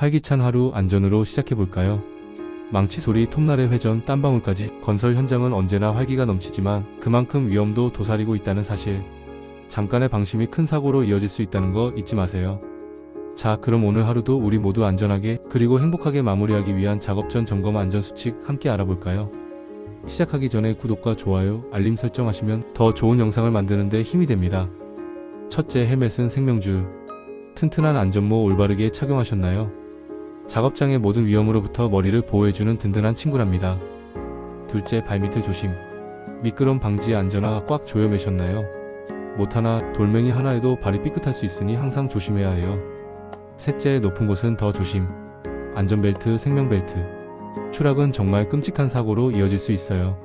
활기찬 하루 안전으로 시작해볼까요? 망치 소리, 톱날의 회전, 땀방울까지 건설 현장은 언제나 활기가 넘치지만 그만큼 위험도 도사리고 있다는 사실. 잠깐의 방심이 큰 사고로 이어질 수 있다는 거 잊지 마세요. 자, 그럼 오늘 하루도 우리 모두 안전하게 그리고 행복하게 마무리하기 위한 작업 전 점검 안전 수칙 함께 알아볼까요? 시작하기 전에 구독과 좋아요, 알림 설정하시면 더 좋은 영상을 만드는데 힘이 됩니다. 첫째, 헬멧은 생명줄. 튼튼한 안전모 올바르게 착용하셨나요? 작업장의 모든 위험으로부터 머리를 보호해주는 든든한 친구랍니다. 둘째, 발밑을 조심. 미끄럼 방지 안전화 꽉 조여 매셨나요? 못 하나, 돌멩이 하나에도 발이 삐끗할 수 있으니 항상 조심해야 해요. 셋째, 높은 곳은 더 조심. 안전벨트, 생명벨트. 추락은 정말 끔찍한 사고로 이어질 수 있어요.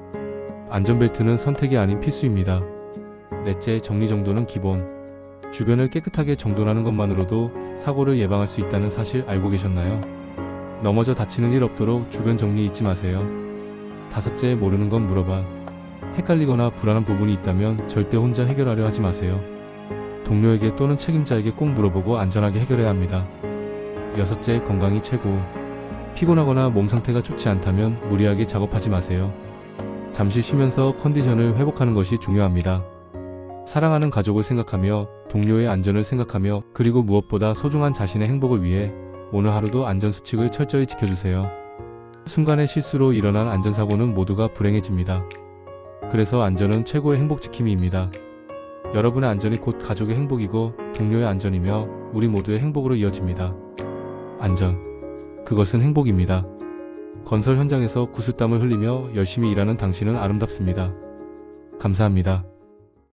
안전벨트는 선택이 아닌 필수입니다. 넷째, 정리정돈은 기본. 주변을 깨끗하게 정돈하는 것만으로도 사고를 예방할 수 있다는 사실 알고 계셨나요? 넘어져 다치는 일 없도록 주변 정리 잊지 마세요. 다섯째, 모르는 건 물어봐. 헷갈리거나 불안한 부분이 있다면 절대 혼자 해결하려 하지 마세요. 동료에게 또는 책임자에게 꼭 물어보고 안전하게 해결해야 합니다. 여섯째, 건강이 최고. 피곤하거나 몸 상태가 좋지 않다면 무리하게 작업하지 마세요. 잠시 쉬면서 컨디션을 회복하는 것이 중요합니다. 사랑하는 가족을 생각하며 동료의 안전을 생각하며 그리고 무엇보다 소중한 자신의 행복을 위해 오늘 하루도 안전수칙을 철저히 지켜주세요. 순간의 실수로 일어난 안전사고는 모두가 불행해집니다. 그래서 안전은 최고의 행복 지킴이입니다. 여러분의 안전이 곧 가족의 행복이고 동료의 안전이며 우리 모두의 행복으로 이어집니다. 안전. 그것은 행복입니다. 건설 현장에서 구슬땀을 흘리며 열심히 일하는 당신은 아름답습니다. 감사합니다.